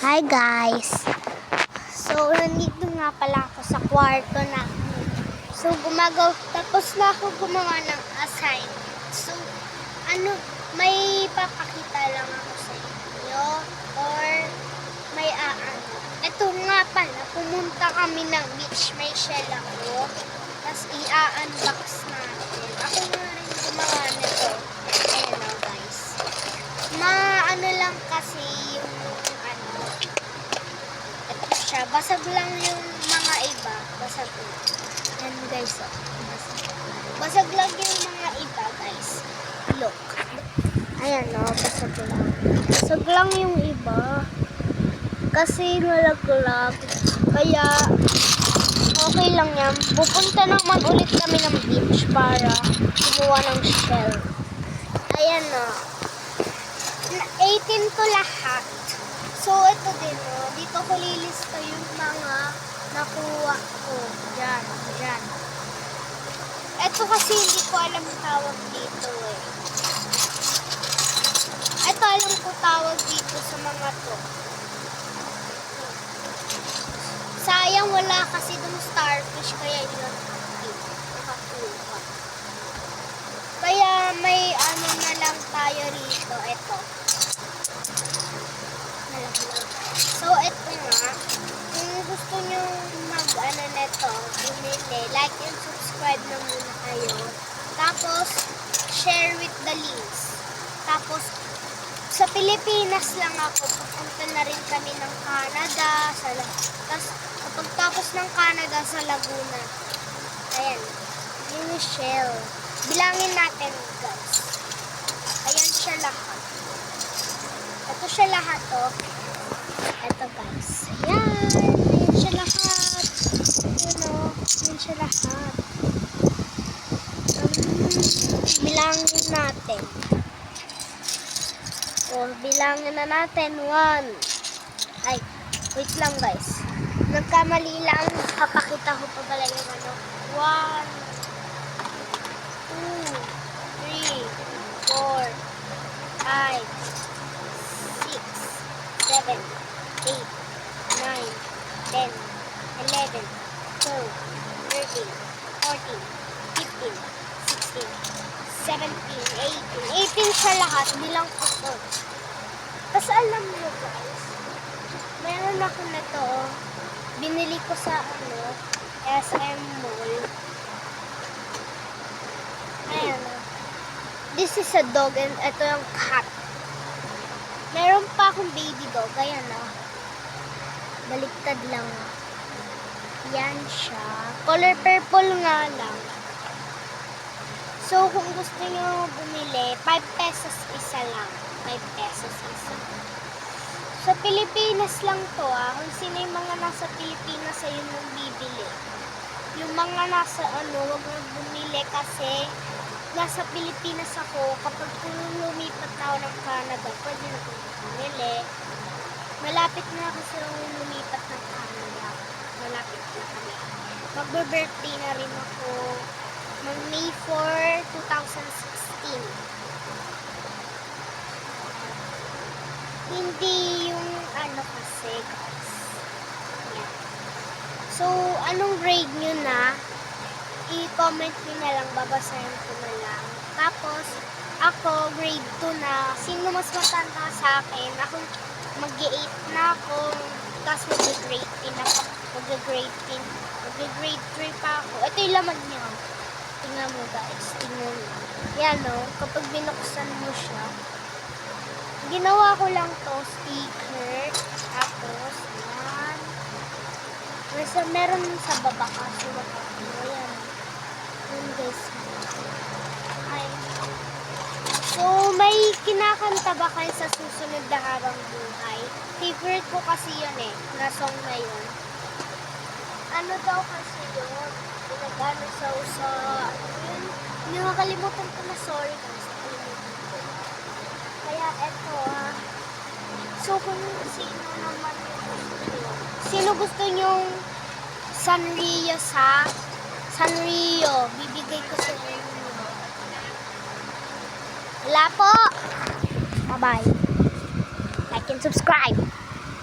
Hi guys! So, nandito nga pala ako sa kwarto na. So, gumagaw, tapos na ako gumawa ng assignment. So, ano, may papakita lang ako sa inyo or may aano. Ito nga pala, pumunta kami ng beach, may shell ako. Tapos i-unbox natin. Ako nga rin gumawa nito. Ayan o guys. Ma, ano lang kasi yung ano, ito siya. Basag lang yung mga iba. Basag lang. Yan guys. Oh. Basag. basag lang yung mga iba guys. Look. Ayan o. basag lang. Basag lang yung iba. Kasi nalaglag. Kaya okay lang yan. Pupunta naman ulit kami ng beach para kumuha ng shell. Ayan o. Na- 18 to lahat. So, ito din, oh. Dito ko lilista yung mga nakuha ko. Diyan, diyan. Ito kasi hindi ko alam tawag dito, eh. Ito alam ko tawag dito sa mga to. Sayang wala kasi dun starfish, kaya yun nakakuha. Kaya may ano na lang tayo rito. Ito. Nalaglag. So, ito nga. Kung gusto nyo mag-ano neto, bumili, like and subscribe na muna kayo. Tapos, share with the links. Tapos, sa Pilipinas lang ako, pupunta na rin kami ng Canada, sa Tapos, kapag ng Canada, sa Laguna. Ayan. Yun yung shell. Bilangin natin, guys. Ayan siya lahat. Ito siya lahat, oh. Ito, guys. Ayan. Ayan siya lahat. Ayan, oh. Ayan siya lahat. Um, bilangin natin. O, bilangin na natin. One. Ay, wait lang, guys. Nagkamali lang. Papakita ko pa pala yung ano. One 10, 11, 12, 13, 14, 15, 16, 17, 18. 18 siya lahat, bilang ko to. Tapos alam nyo guys, meron ako na to, binili ko sa ano, SM Mall. Ayan. This is a dog and ito yung cat. Meron pa akong baby dog, ayan na. Baliktad lang. Yan siya. Color purple nga lang. So, kung gusto nyo bumili, 5 pesos isa lang. 5 pesos isa. Sa Pilipinas lang to ah. Kung sino yung mga nasa Pilipinas ay yung bibili. Yung mga nasa ano, wag na bumili kasi nasa Pilipinas ako. Kapag kung lumipat na ako ng Canada, pwede na kong bumili. Malapit na kasi ako lumipat ng Canada. Malapit na kami. Magbe-birthday na rin ako. Mag May 4, 2016. Hindi yung ano kasi, guys. Yan. So, anong grade nyo na? I-comment nyo na lang, babasahin ko na lang. Tapos, ako, grade 2 na. Sino mas matanda sa akin? Ako, mag-8 na ako. Tapos, mag-grade 10 ako. Mag-grade 10. Mag-grade 3 pa ako. Ito yung laman niya. Tingnan mo, guys. Tingnan mo. Yan, no? Kapag binuksan mo siya, ginawa ko lang to sticker. Tapos, yan. Basta meron sa baba kasi wag ako. Ayan. Yun guys. Ay. So, may kinakanta ba kayo sa susunod na habang buhay? Favorite ko kasi yun eh. Na song na yun. Ano daw kasi yun? Pinagano sa usa. Yun. Hindi nakalimutan ko na sorry ko. Kaya eto ah. So, kung sino naman yung gusto nyo. Sino gusto nyong Sanrio sa Sanrio? Bibigay ko sa inyo. Wala po! Bye-bye. Like and subscribe.